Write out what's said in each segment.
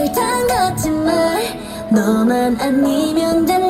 설탕 같은 말 너만 아니면 된다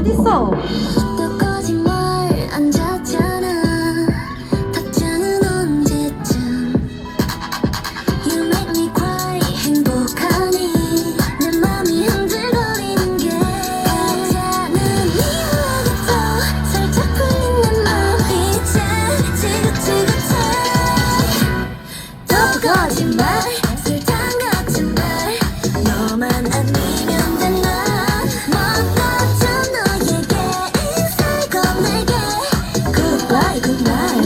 어딨어? goodbye, goodbye.